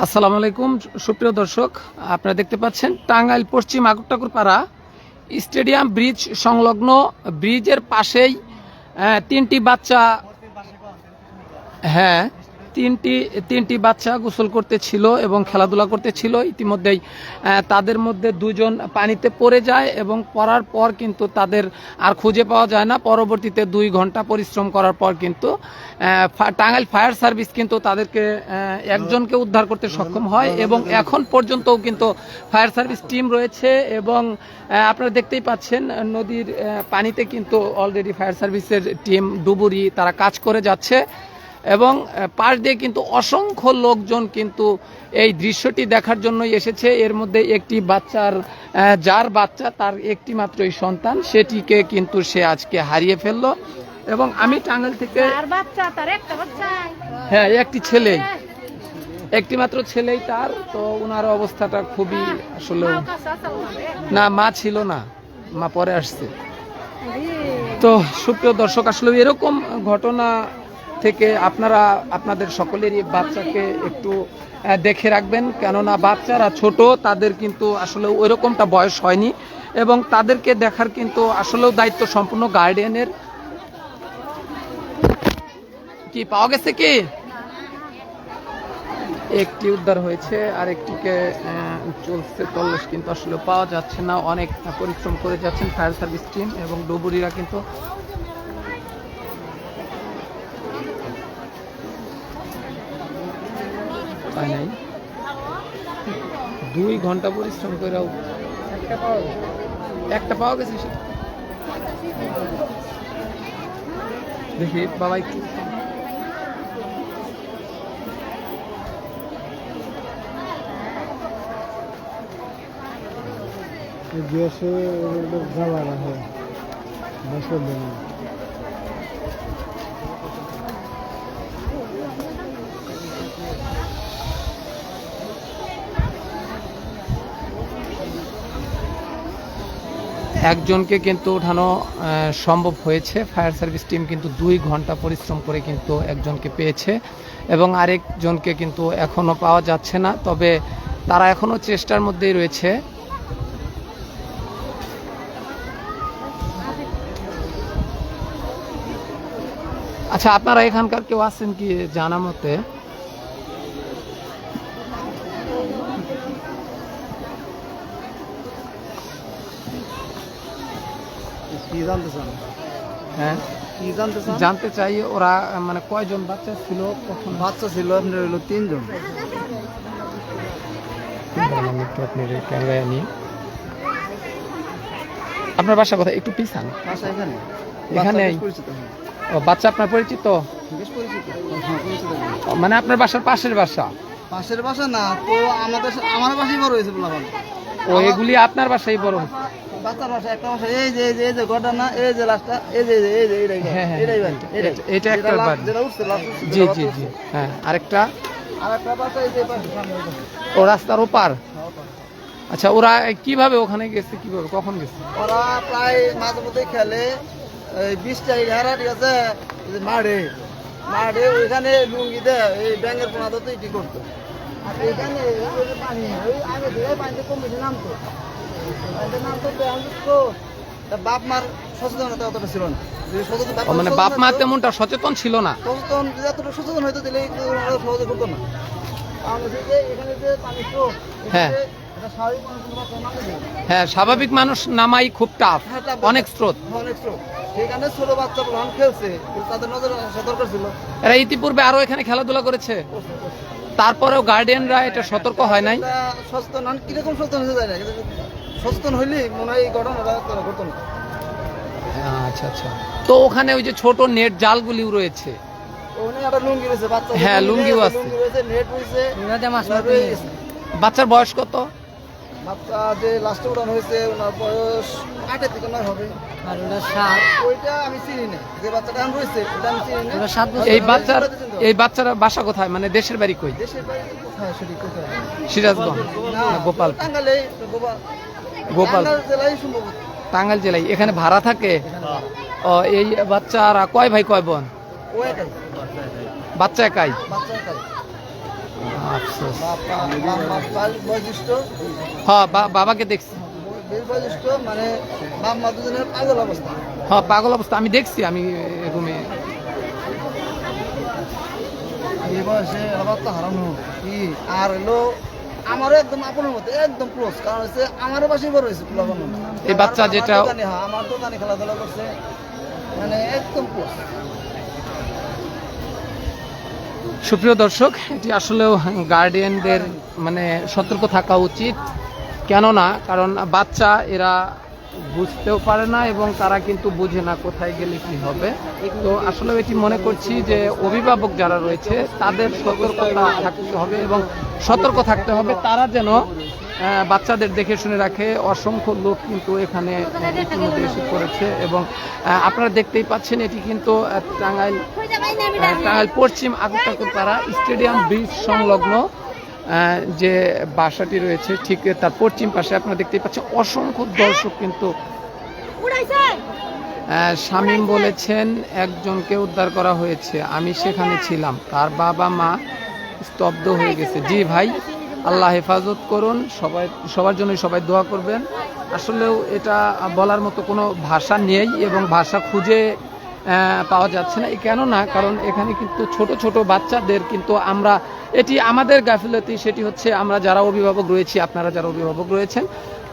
আসসালামু আলাইকুম। সুপ্রিয় দর্শক, আপনারা দেখতে পাচ্ছেন টাঙ্গাইল পশ্চিম আগরটাকুরপাড়া স্টেডিয়াম ব্রিজ সংলগ্ন। ব্রিজের পাশেই তিনটি বাচ্চা হ্যাঁ তিনটি তিনটি বাচ্চা গোসল করতে ছিল এবং খেলাধুলা করতে ছিল ইতিমধ্যেই তাদের মধ্যে দুজন পানিতে পড়ে যায় এবং পড়ার পর কিন্তু তাদের আর খুঁজে পাওয়া যায় না। পরবর্তীতে দুই ঘণ্টা পরিশ্রম করার পর কিন্তু টাঙ্গাইল ফায়ার সার্ভিস কিন্তু তাদেরকে একজনকে উদ্ধার করতে সক্ষম হয় এবং এখন পর্যন্তও কিন্তু ফায়ার সার্ভিস টিম রয়েছে এবং আপনারা দেখতেই পাচ্ছেন, নদীর পানিতে কিন্তু অলরেডি ফায়ার সার্ভিসের টিম ডুবুরি তারা কাজ করে যাচ্ছে। এবং পাশ দিয়ে কিন্তু অসংখ্য লোকজন কিন্তু এই দৃশ্যটি দেখার জন্যই এসেছে। এর মধ্যে একটি বাচ্চার যার বাচ্চা তার একটি মাত্রই সন্তান সেটিকে কিন্তু সে আজকে হারিয়ে ফেলল। এবং আমি টাঙ্গাইল থেকে হ্যাঁ একটি ছেলে। একটি মাত্র ছেলেই তার তো ওনার অবস্থাটা খুবই আসলে না মা ছিল না মা পরে আসছে। তো সুপ্রিয় দর্শক আসলে এরকম ঘটনা থেকে আপনারা, আপনাদের সকলেরই বাচ্চাকে একটু দেখে রাখবেন। কেননা বাচ্চারা ছোট, তাদের কিন্তু আসলে ওইরকমটা বয়স হয়নি। এবং তাদেরকে দেখার কিন্তু আসলেও দায়িত্ব সম্পূর্ণ গার্ডিয়ানের। কি, পাওয়া গেছে কি? একটি উদ্ধার হয়েছে আর একটিকে চলছে তল্লাশ, কিন্তু আসলে পাওয়া যাচ্ছে না। অনেক পরিশ্রম করে যাচ্ছেন ফায়ার সার্ভিস টিম এবং ডুবুরিরা কিন্তু পায় নাই। দুই ঘণ্টা পরিশ্রম করেও একটা পাওয়া গেছে। সে- দেখি, বাবা একটু। গ্যাসে জ্বালা রাখে। বছর দিন একজনকে কিন্তু ওঠানো সম্ভব হয়েছে। ফায়ার সার্ভিস টিম কিন্তু দুই ঘণ্টা পরিশ্রম করে কিন্তু একজনকে পেয়েছে এবং আরেকজনকে কিন্তু এখনও পাওয়া যাচ্ছে না। তবে তারা এখনও চেষ্টার মধ্যেই রয়েছে। আচ্ছা আপনারা এখানকার কেউ আছেন কি জানা মতে? কি জানতে চান? হ্যাঁ? কি জানতে চান? জানতে চাই ওরা মানে কয়জন বাচ্চা ছিল কখন? বাচ্চা ছিল আপনার হলো তিনজন। একটু আপনি ক্যামেরায় আনি আপনার বাসা কোথায়? একটু পিছান। বাসা এখানে? এখানে বাচ্চা পরিচিত হ্যাঁ। ও, বাচ্চা আপনার পরিচিত? বেশ পরিচিত হ্যাঁ মানে আপনার বাসার পাশের বাসা? পাশের বাসা না তো আমাদের আমার বাসাই বড় হয়েছে বলা ও এগুলি আপনার বাসায় বড় হয়েছে। বাচ্চার বাসা একটা বাসা এই যে এই যে এই যে গড়টা না এই যে লাস্টটা এই যে এই যে এইটাই হ্যাঁ, হ্যাঁ, বাড়ি এটা- একটা বাড়ি। যেটা উঠছে জি জি জি হ্যাঁ আরেকটা? বাসা এই যে। ও রাস্তার ওপার? হ্যাঁ, আচ্ছা ওরা কীভাবে ওখানে গেছে কীভাবে কখন গেছে? ওরা প্রায় মাঝে মধ্যে খেলে বিশ তারিখ হারা ঠিক আছে মাঠে মাঠে ওইখানে লুঙ্গি দেয় এই ব্যাঙের পোনা তো করতো? আর এখানে পানি ওই আগে পানিতে কমেছে নামতো। মানে বাপ মা তেমনটা সচেতন ছিল না। হ্যাঁ। হ্যাঁ স্বাভাবিক মানুষ নামাই খুব টাফ হ্যাঁ, অনেক স্রোত। স্রোত সেখানে ছোট বাচ্চা খেলছে তাদের ছিল এরা ইতিপূর্বে আরও এখানে খেলাধুলা করেছে। তারপরেও গার্ডিয়ানরা এটা সতর্ক হয় নাই। সচেতন কীরকম সচেতন হতে যায় সচেতন হইলে মনে হয় এই ঘটনাটা ঘটতো না। আচ্ছা আচ্ছা। তো ওখানে ওই যে ছোট নেট জালগুলিও রয়েছে। হ্যাঁ, লুঙ্গিও আছে। বাচ্চার বয়স কত? বাচ্চা যে লাস্টে উড়ান হয়েছে ওনার বয়স আটের দিকে নয় হবে। আর ওটা সাত। ওইটা আমি চিনি না। যে বাচ্চাটা এখন রয়েছে ওটা আমি চিনি না। সাত এই বাচ্চার এই বাচ্চার বাসা কোথায়? মানে দেশের বাড়ি কই? দেশের বাড়ি কোথায়? সেটি কোথায়? সিরাজগঞ্জ। গোপাল টাঙ্গালে গোপাল গোপাল। টাঙ্গাইল জেলায় এখানে ভাড়া থাকে? ও এই বাচ্চারা কয় ভাই কয় বোন? বাচ্চা একাই? হ্যাঁ বাবাকে দেখছি। মানে পাগল অবস্থা। হ্যাঁ পাগল অবস্থা। আমি দেখছি আমি রুমে। এই বয়সে আবার তো হারানো আর হলো আমারও একদম আপনার মতো একদম ক্লোজ কারণ হচ্ছে আমারও পাশেই বড় হয়েছে পোলাপান এই বাচ্চা যেটা- হ্যাঁ আমার দোকানে খেলাধুলা করছে মানে একদম ক্লোজ সুপ্রিয় দর্শক এটি আসলেও গার্ডিয়ানদের মানে সতর্ক থাকা উচিত। কেননা কারণ বাচ্চা এরা বুঝতেও পারে না এবং তারা কিন্তু বুঝে না কোথায় গেলে কি হবে। তো আসলে এটি মনে করছি যে অভিভাবক যারা রয়েছে, তাদের সতর্কতা থাকতে হবে এবং সতর্ক থাকতে হবে। তারা যেন বাচ্চাদের দেখে শুনে রাখে। অসংখ্য লোক কিন্তু এখানে এসে পড়েছে এবং আপনারা দেখতেই পাচ্ছেন এটি কিন্তু টাঙ্গাইল টাঙ্গাইল পশ্চিম আগরতলা স্টেডিয়াম ব্রিজ সংলগ্ন। যে বাসাটি রয়েছে ঠিক তার পশ্চিম পাশে আপনারা দেখতেই পাচ্ছেন অসংখ্য দর্শক কিন্তু শামীম বলেছেন একজনকে উদ্ধার করা হয়েছে আমি সেখানে ছিলাম। তার বাবা মা স্তব্ধ হয়ে গেছে। জি ভাই আল্লাহ হেফাজত করুন সবাই সবার জন্যই সবাই দোয়া করবেন। আসলেও এটা বলার মতো কোনো ভাষা নেই এবং ভাষা খুঁজে পাওয়া যাচ্ছে না। কেন না কারণ এখানে কিন্তু ছোট ছোট বাচ্চাদের কিন্তু আমরা, এটি আমাদের গাফিলতি, সেটি হচ্ছে আমরা যারা অভিভাবক রয়েছি, আপনারা যারা অভিভাবক রয়েছেন,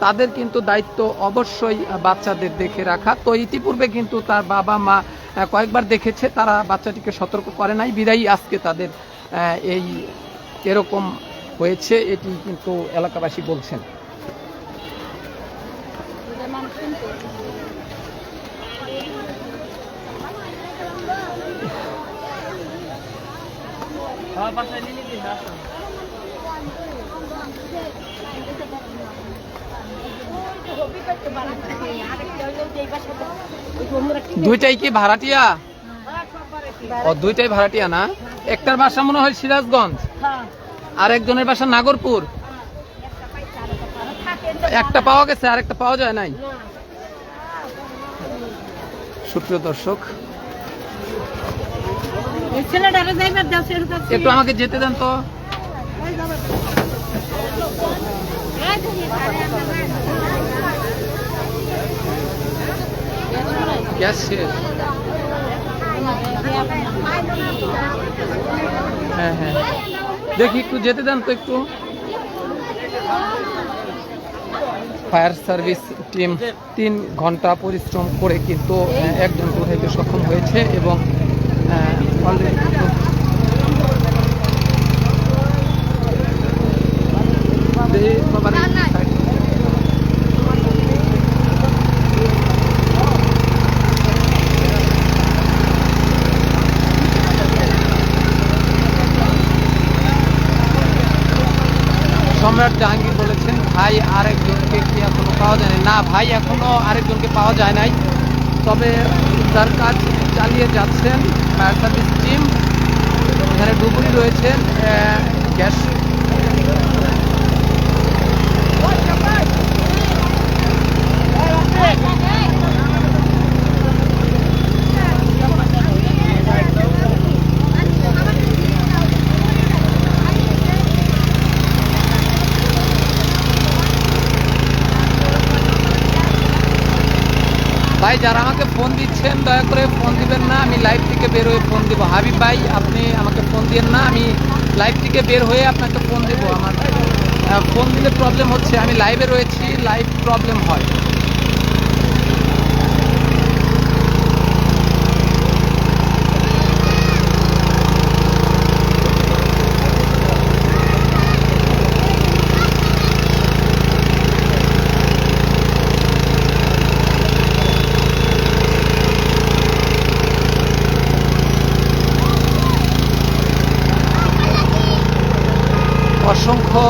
তাদের কিন্তু দায়িত্ব অবশ্যই বাচ্চাদের দেখে রাখা। তো ইতিপূর্বে কিন্তু তার বাবা মা কয়েকবার দেখেছে, তারা বাচ্চাটিকে সতর্ক করে নাই। বিদায়ী আজকে তাদের এই এরকম হয়েছে, এটি কিন্তু এলাকাবাসী বলছেন। দুইটাই কি ভাড়াটিয়া? ও দুইটাই ভাড়াটিয়া না? একটার বাসা মনে হয় সিরাজগঞ্জ আর একজনের বাসা নাগরপুর। একটা পাওয়া গেছে আর একটা পাওয়া যায় নাই। সুপ্রিয় দর্শক একটু আমাকে যেতে দেন তো। গ্যাস হ্যাঁ হ্যাঁ। দেখি একটু যেতে দেন তো একটু। ফায়ার সার্ভিস টিম তিন ঘণ্টা পরিশ্রম করে কিন্তু আহ, একজনকে উঠাইতে সক্ষম হয়েছে এবং সম্রাট জাহাঙ্গীর বলেছেন, ভাই আরেকজনকে কি এখনও পাওয়া যায় না ভাই, এখনও আরেকজনকে পাওয়া যায় নাই। তবে তার কাজ চালিয়ে যাচ্ছেন ফায়ার সার্ভিস টিম এখানে ডুবুরি রয়েছেন আহ, গ্যাস। ভাই যারা আমাকে ফোন দিচ্ছেন দয়া করে ফোন দিবেন না আমি লাইভ থেকে বের হয়ে ফোন দিব হাবিব ভাই, আপনি আমাকে ফোন দিয়েন না, আমি লাইভ থেকে বের হয়ে আপনাকে ফোন দেবো। আমার ফোন দিলে প্রবলেম হচ্ছে, আমি লাইভে রয়েছি লাইভ প্রবলেম হয়। অসংখ্য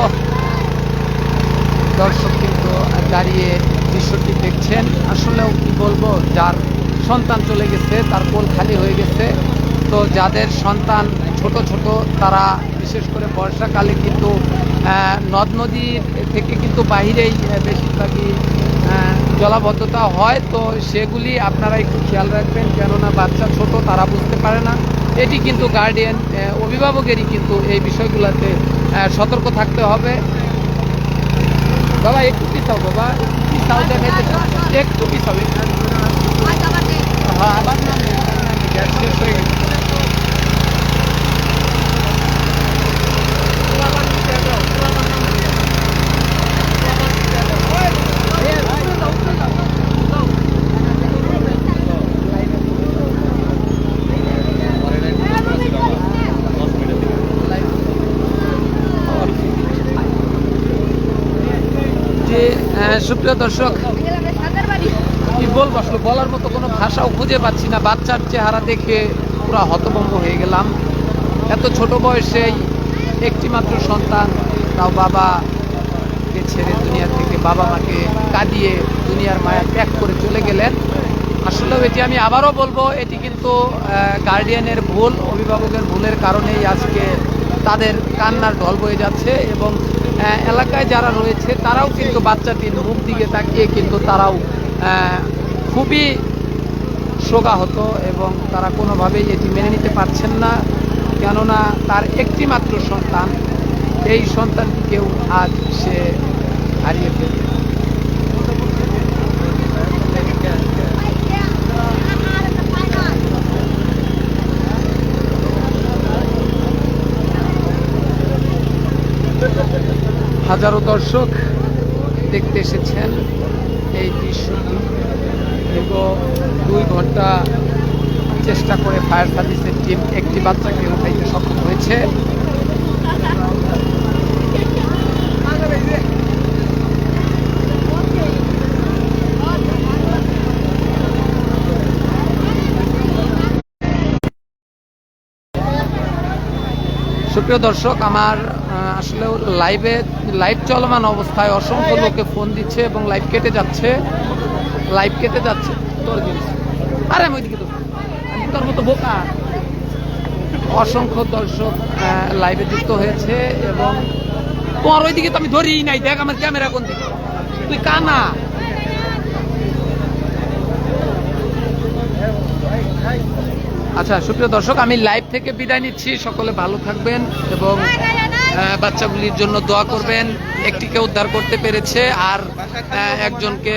দর্শক কিন্তু দাঁড়িয়ে দৃশ্যটি দেখছেন। আসলেও কি বলব, যার সন্তান চলে গেছে, তার কোল খালি হয়ে গেছে। তো যাদের সন্তান ছোট ছোট, তারা বিশেষ করে বর্ষাকালে কিন্তু নদ নদীর থেকে কিন্তু বাহিরেই বেশিরভাগই জলাবদ্ধতা হয়। তো সেগুলি আপনারা একটু খেয়াল রাখবেন, কেননা বাচ্চা ছোট, তারা বুঝতে পারে না। এটি কিন্তু গার্ডিয়ান অভিভাবকেরই কিন্তু এই বিষয়গুলোতে সতর্ক থাকতে হবে বাবা একটু পিছাও বাবা পিছাও দেখাইতে একটু পিছাও। হ্যাঁ আবার হয়ে। যে আহ, সুপ্রিয় দর্শক, কি বলব, আসলে বলার মতো কোনো ভাষাও খুঁজে পাচ্ছি না। বাচ্চার চেহারা দেখে পুরো হতভম্ব হয়ে গেলাম। এত ছোট বয়সেই একটি মাত্র সন্তান, তাও বাবাকে ছেড়ে দুনিয়া থেকে বাবা মাকে কাঁদিয়ে দুনিয়ার মায়া ত্যাগ করে চলে গেলেন। আসলে এটি আমি আবারও বলব, এটি কিন্তু গার্ডিয়ানের ভুল, অভিভাবকের ভুলের কারণেই আজকে তাদের কান্নার ঢল বয়ে যাচ্ছে এবং এলাকায় যারা রয়েছে, তারাও কিন্তু বাচ্চাটির মুখ দিকে তাকিয়ে কিন্তু তারাও খুবই শোকাহত এবং তারা কোনোভাবেই এটি মেনে নিতে পারছেন না। কেননা তার একটি মাত্র সন্তান, এই সন্তানটিকেও আজ সে হারিয়ে ফেলবে হাজারো দর্শক দেখতে এসেছেন এই দৃশ্যটি দীর্ঘ দুই ঘণ্টা চেষ্টা করে ফায়ার সার্ভিসের টিম একটি বাচ্চাকে উঠাইতে সক্ষম হয়েছে। সুপ্রিয় দর্শক, আমার আসলে লাইভে লাইভ চলমান অবস্থায় অসংখ্য লোকে ফোন দিচ্ছে এবং লাইভ কেটে যাচ্ছে। লাইভ কেটে যাচ্ছে। তোর জিনিস আরে আমি ওইদিকে তোর মতো বোকা। অসংখ্য দর্শক লাইভে যুক্ত হয়েছে এবং তোমার ওইদিকে তো আমি ধরি নাই। দেখ আমার ক্যামেরা কোন দিকে। তুই কানা। আচ্ছা সুপ্রিয় দর্শক, আমি লাইভ থেকে বিদায় নিচ্ছি। সকলে ভালো থাকবেন এবং বাচ্চাগুলির জন্য দোয়া করবেন। একটিকে উদ্ধার করতে পেরেছে আর একজনকে